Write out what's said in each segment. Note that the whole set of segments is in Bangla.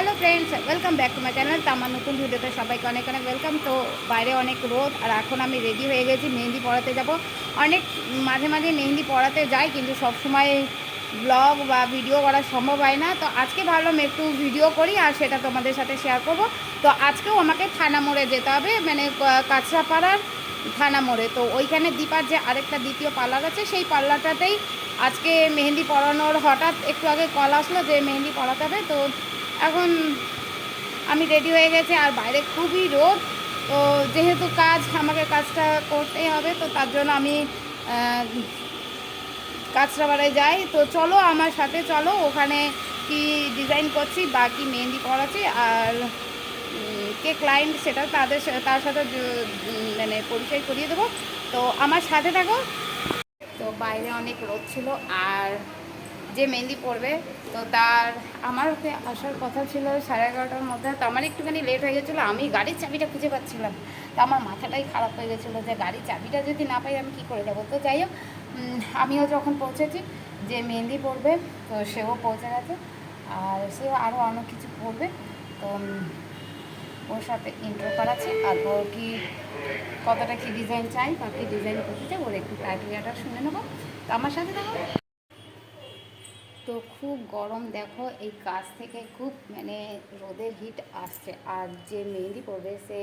Hello friends welcome back to my channel তো আমার নতুন ভিডিওতে সবাইকে অনেক অনেক ওয়েলকাম তো বাইরে অনেক রোদ, আর এখন আমি রেডি হয়ে গেছি, মেহেন্দি পড়াতে যাব। অনেক মাঝে মাঝে মেহেন্দি পড়াতে যাই, কিন্তু সব সময় ব্লগ বা ভিডিও করা সম্ভব হয় না। তো আজকে ভাবলাম একটু ভিডিও করি, আর সেটা তোমাদের সাথে শেয়ার করব। তো আজকেও আমাকে থানা মোড়ে যেতে হবে মানে ক- কাঁচরাপাড়ার থানা মোড়ে। তো ওইখানে দীপার যে আরেকটা দ্বিতীয় পার্লার আছে, সেই পার্লারটাতেই আজকে মেহেন্দি পড়ানোর হঠাৎ একটু আগে কল আসলো যে মেহেন্দি পড়াতে হবে। তো এখন আমি রেডি হয়ে গেছি, আর বাইরে খুবই রোদ, তো যেহেতু কাজ, আমাকে কাজটা করতেই হবে, তো তার জন্য আমি কাঁচরাপাড়ায় যাই। তো চলো আমার সাথে চলো, ওখানে কি ডিজাইন করছি বা কি মেহেন্দি করাচ্ছি, আর কে ক্লায়েন্ট সেটা তাদের তার সাথে মানে পরিচয় করিয়ে দেবো। তো আমার সাথে থাকো। তো বাইরে অনেক রোদ ছিল, আর যে মেহেন্দি পড়বে। তো তার, আমার ওকে আসার কথা ছিল সাড়ে এগারোটার মধ্যে। তো আমার একটুখানি লেট হয়ে গেছিল, আমি গাড়ির চাবিটা খুঁজে পাচ্ছিলাম। তো আমার মাথাটাই খারাপ হয়ে গেছিল যে গাড়ির চাবিটা যদি না পাই আমি কী করে যাব? তো যাই হোক আমিও যখন পৌঁছেছি, যে মেহেন্দি পড়বে, তো সেও পৌঁছে গেছে। আর সেও আরও অনেক কিছু পড়বে। তো ওর সাথে ইন্ট্রো করাচ্ছি তারপর কি কতটা কি ডিজাইন চাই বা কি ডিজাইন করতে চাই ওর একটু ক্রাইটেরিয়াটা শুনে নেব। তো আমার সাথে দেখো তো খুব গরম, দেখো এই কাজ থেকে খুব মানে রোদের হিট আসছে। আর যে মেহেন্দি পড়বে সে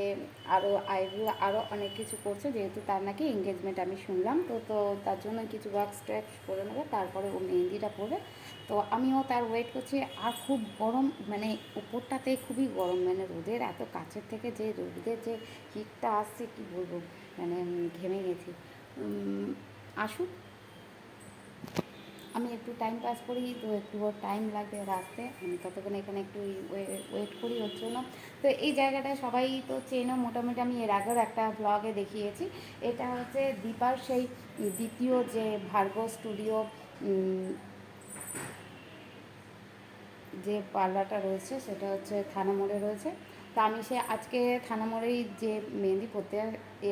আরও আইব্রো আরও অনেক কিছু করছে, যেহেতু তার নাকি এঙ্গেজমেন্ট আমি শুনলাম। তো তো তার জন্য কিছু ওয়ার্কস ট্র্যাক্স করে নেবে, তারপরে ও মেহেন্দিটা পড়বে তো আমিও তার ওয়েট করছি। আর খুব গরম মানে উপরটাতে খুবই গরম মানে রোদের এত কাছের থেকে যে রোদের যে হিটটা আসছে, কি বলব? মানে ঘেমে গেছি। আসুক। আমি একটু টাইম পাস করি, তো একটু টাইম লাগবে রাস্তে। আমি ততক্ষণ এখানে একটু ওয়েট করি ওর জন্য। তো এই জায়গাটা সবাই তো চেনো, মোটামুটি আমি এর আগেও একটা ব্লগে দেখিয়েছি। এটা হচ্ছে দীপার সেই দ্বিতীয় যে ভার্গো স্টুডিও যে পার্লারটা রয়েছে, সেটা হচ্ছে থানা মোড়ে রয়েছে। তা আমি সে আজকে থানা মোড়েই যে মেহেন্দি পড়তে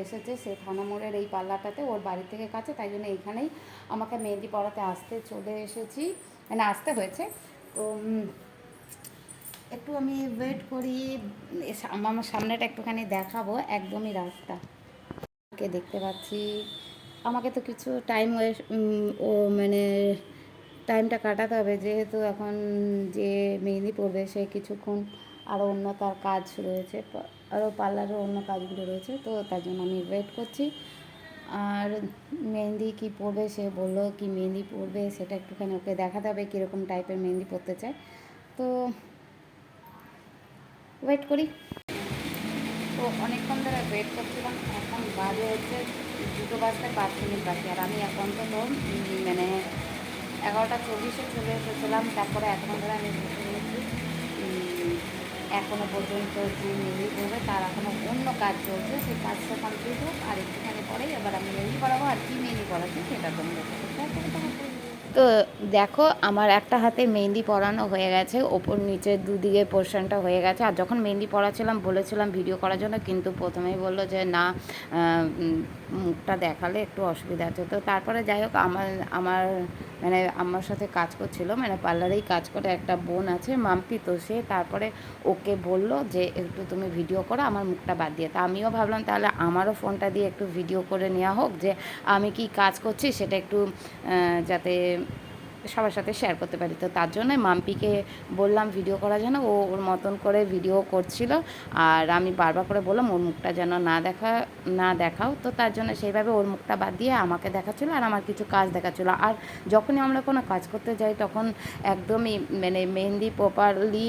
এসেছে সে থানা মোড়ের এই পার্লারটাতে ওর বাড়ি থেকে কাছে, তাই জন্য এইখানেই আমাকে মেহেন্দি পড়াতে আসতে চলে এসেছি। মানে আসতে হয়েছে। তো একটু আমি ওয়েট করি আমার সামনেটা একটুখানি দেখাবো একদমই রাস্তা। কে দেখতে পাচ্ছি। আমাকে তো কিছু টাইম ও মানে টাইমটা কাটাতে হবে, যেহেতু এখন যে মেহেন্দি পড়বে সে কিছুক্ষণ আরও অন্য তার কাজ রয়েছে আরও পার্লারের অন্য কাজগুলো রয়েছে, তো তার জন্য আমি ওয়েট করছি। আর মেহেন্দি কি পরবে সে বলল কি মেহেন্দি পরবে সেটা একটুখানি ওকে দেখাতে হবে কীরকম টাইপের মেহেন্দি পরতে চায়। তো ওয়েট করি। তো অনেকক্ষণ ধরে ওয়েট করছিলাম, এখন বাজে হচ্ছে দুটো বাজতে পাঁচ মিনিট বাকি, আর আমি এখন তো মানে এগারোটা চল্লিশে চলে এসেছিলাম, তারপরে এখন ধরে আমি এখনও পর্যন্ত যে মেয়ে করবে, তার এখনও অন্য কাজ চলছে সেই কাজটা কমপ্লিট হোক, আর একটুখানি পরেই আবার আমি মেহেন্দি করাবো, আর কি মেহেন্দি করাচ্ছি সেটা দেবো। তো দেখো, আমার একটা হাতে মেহেন্দি পরানো হয়ে গেছে, ওপর নিচের দুদিকে পোর্শনটা হয়ে গেছে। আর যখন মেহেন্দি পরাছিলাম বলেছিলাম ভিডিও করার জন্য, কিন্তু প্রথমেই বলল যে, না মুখটা দেখালে একটু অসুবিধা আছে। তো তারপরে যাই হোক, আমার আমার মানে আমার সাথে কাজ করছিল মানে পার্লারেই কাজ করে একটা বোন আছে, মাম্পি, তো সে তারপরে ওকে বলল যে, একটু তুমি ভিডিও করো, আমার মুখটা বাদ দিয়ে। তা আমিও ভাবলাম, তাহলে আমারও ফোনটা দিয়ে একটু ভিডিও করে নেওয়া হোক যে, আমি কি কাজ করছি, সেটা একটু যাতে সবার সাথে শেয়ার করতে পারি। তো তার জন্য মাম্পিকে বললাম, ভিডিও করার জন্য ও ওর মতন করে ভিডিও করছিল। আর আমি বারবার করে বললাম, ওর মুখটা যেন না দেখা, না দেখাও। তো তার জন্য সেইভাবে ওর মুখটা বাদ দিয়ে আমাকে দেখাচ্ছিলো আর আমার কিছু কাজ দেখাচ্ছিলো। আর যখনই আমরা কোনো কাজ করতে যাই, তখন একদমই মানে মেহেন্দি প্রপারলি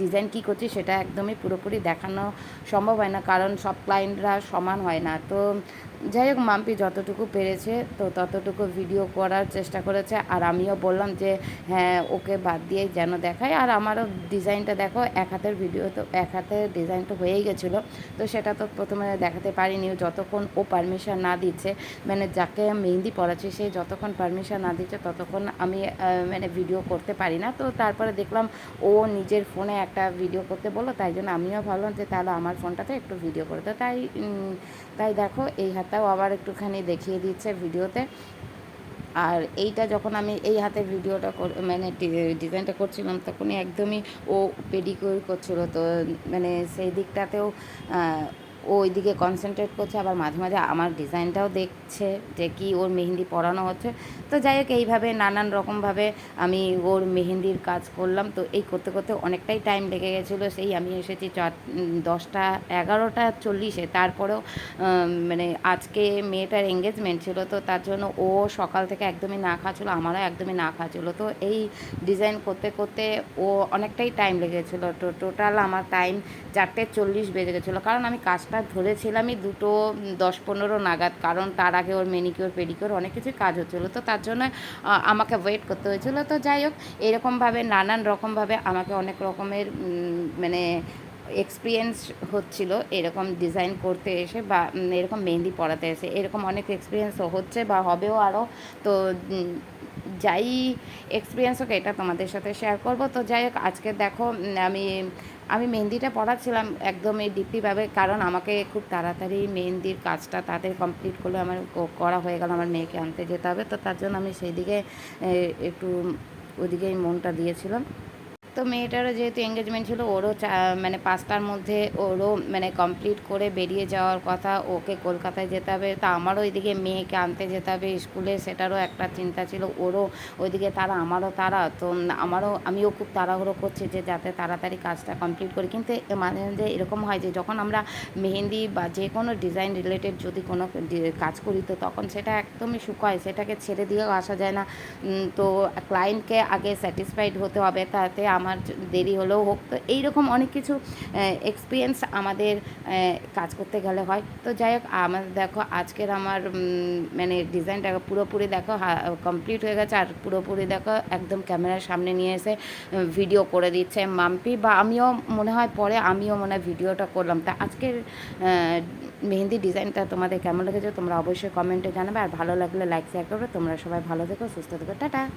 ডিজাইন কী করছি সেটা একদমই পুরোপুরি দেখানো সম্ভব হয় না, কারণ সব ক্লায়েন্টরা সমান হয় না। তো যাই হোক, মাম্পি যতটুকু পেরেছে তো ততটুকু ভিডিও করার চেষ্টা করেছে। আর আমিও বললাম যে হ্যাঁ ওকে বাদ দিয়ে যেন দেখায়। আর আমারও ডিজাইনটা দেখো, এক হাতের ভিডিও তো, এক হাতের ডিজাইন তো হয়েই গেছিল। তো সেটা তো প্রথমে দেখাতে পারিনি। যতক্ষণ ও পারমিশন না দিচ্ছে মানে যাকে মেহেন্দি পড়াচ্ছি সে যতক্ষণ পারমিশন না দিচ্ছে, ততক্ষণ আমি মানে ভিডিও করতে পারি না। তো তারপরে দেখলাম ও নিজের ফোনে একটা ভিডিও করতে বলল। তাই জন্য আমিও ভাবলাম যে, তাহলে আমার ফোনটাতে একটু ভিডিও করে তো তাই তাই দেখো, এই হাতটাও আবার একটুখানি দেখিয়ে দিচ্ছে ভিডিওতে। আর এইটা যখন আমি এই হাতে ভিডিওটা মানে ডিজাইনটা করছিলাম, তখনই একদমই ও পেডিকিউর করছিল। তো মানে সেই দিকটাতেও ও ওইদিকে কনসেন্ট্রেট করছে, আবার মাঝে মাঝে আমার ডিজাইনটাও দেখছে যে কি ওর মেহেন্দি পরানো হচ্ছে। তো যাই হোক, এইভাবে নানান রকমভাবে আমি ওর মেহেন্দির কাজ করলাম। তো এই করতে করতে অনেকটাই টাইম লেগে গেছিল। সেই আমি এসেছি চার দশটা, এগারোটা, চল্লিশে। তারপরেও মানে আজকে মেয়েটার এঙ্গেজমেন্ট ছিল। তো তার জন্য ও সকাল থেকে একদমই না খাচ্ছিলো, আমারও একদমই না খাচ্ছিলো। তো এই ডিজাইন করতে করতে ও অনেকটাই টাইম লেগেছিলো। তো টোটাল আমার টাইম চারটে চল্লিশ বেজে গেছিল। কারণ আমি কাজটা ধরেছিলামই দুটো দশ পনেরো নাগাদ, কারণ তার আগে ওর মেনিকিওর পেডিকিওর অনেক কিছু কাজ হচ্ছিল। তো তার জন্য আমাকে ওয়েট করতে হয়েছিল। তো যাই হোক, এরকমভাবে, নানান রকমভাবে আমাকে অনেক রকমের মানে এক্সপিরিয়েন্স হচ্ছিল এরকম ডিজাইন করতে এসে বা এরকম মেহেন্দি পড়াতে এসে। এরকম অনেক এক্সপিরিয়েন্সও হচ্ছে বা হবেও আরও তো যাই এক্সপিরিয়েন্স হোক, এটা তোমাদের সাথে শেয়ার করব। তো যাই হোক, আজকে দেখো আমি আমি মেহেন্দিটা পড়াচ্ছিলাম একদমই ডিপলিভাবে কারণ আমাকে খুব তাড়াতাড়ি মেহেন্দির কাজটা তাদের কমপ্লিট করলে আমার করা হয়ে গেল, আমার মেয়েকে আনতে যেতে হবে। তো তার জন্য আমি সেই দিকে একটু ওদিকেই মনটা দিয়েছিলাম। তো মেয়েটারও যেহেতু এঙ্গেজমেন্ট ছিল, ওরও মানে পাঁচটার মধ্যে ওরও মানে কমপ্লিট করে বেরিয়ে যাওয়ার কথা, ওকে কলকাতায় যেতে হবে। তা আমারও ওইদিকে মেয়েকে আনতে যেতে হবে স্কুলে, সেটারও একটা চিন্তা ছিল। ওরও ওইদিকে তারা, আমারও তারা। তো আমারও, আমিও খুব তাড়াহুড়ো করছি যে যাতে তাড়াতাড়ি কাজটা কমপ্লিট করি। কিন্তু মাঝে মাঝে এরকম হয় যে যখন আমরা মেহেন্দি বা যে কোনো ডিজাইন রিলেটেড যদি কোনো কাজ করি, তো তখন সেটা একদমই শুকায় সেটাকে ছেড়ে দিয়েও আসা যায় না। তো ক্লায়েন্টকে আগে স্যাটিসফাইড হতে হবে। তাতে আমার য- দেরি হলেও হোক। তো এইরকম অনেক কিছু এক্সপিরিয়েন্স আমাদের কাজ করতে গেলে হয়। তো যাই হোক, আমার দেখো আজকের আমার মানে ডিজাইনটা পুরোপুরি দেখো কমপ্লিট হয়ে গেছে। আর পুরোপুরি দেখো একদম ক্যামেরার সামনে নিয়ে এসে ভিডিও করে দিচ্ছে মাম্পি। বা আমিও মনে হয় পরে আমিও মনে হয় ভিডিওটা করলাম। তা আজকের মেহেন্দি ডিজাইনটা তোমাদের কেমন লেগেছে তোমরা অবশ্যই কমেন্টে জানাবে। আর ভালো লাগলে লাইক শেয়ার করবে। তোমরা সবাই ভালো থেকো, সুস্থ থেকো। টাটা!